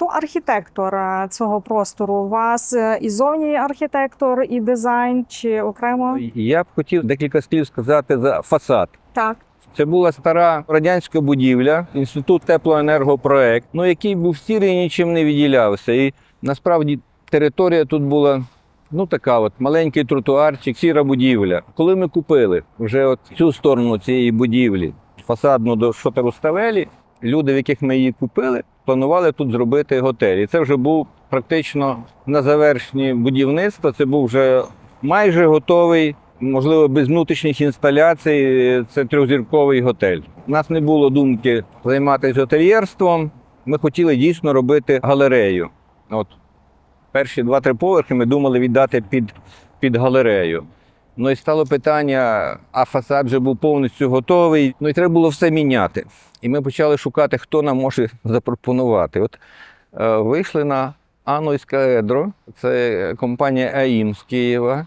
Хто архітектор е, цього простору? У вас е, і зовній архітектор, і дизайн, чи окремо? Я б хотів декілька слів сказати за фасад. Так. Це була стара радянська будівля, інститут теплоенергопроект, ну який був сірий і нічим не відділявся. І насправді територія тут була ну така, от маленький тротуарчик, сіра будівля. Коли ми купили вже от цю сторону цієї будівлі, фасадну до Шотеруставелі, люди, в яких ми її купили, планували тут зробити готель. І це вже був практично на завершенні будівництва. Це був вже майже готовий можливо, без внутрішніх інсталяцій, це трьохзірковий готель. У нас не було думки займатися готельєрством. Ми хотіли дійсно робити галерею. От перші два-три поверхи ми думали віддати під, під галерею. Ну і стало питання, а фасад вже був повністю готовий. Ну і треба було все міняти. І ми почали шукати, хто нам може запропонувати. От е, вийшли на Анойське Едро, це компанія АІМ з Києва.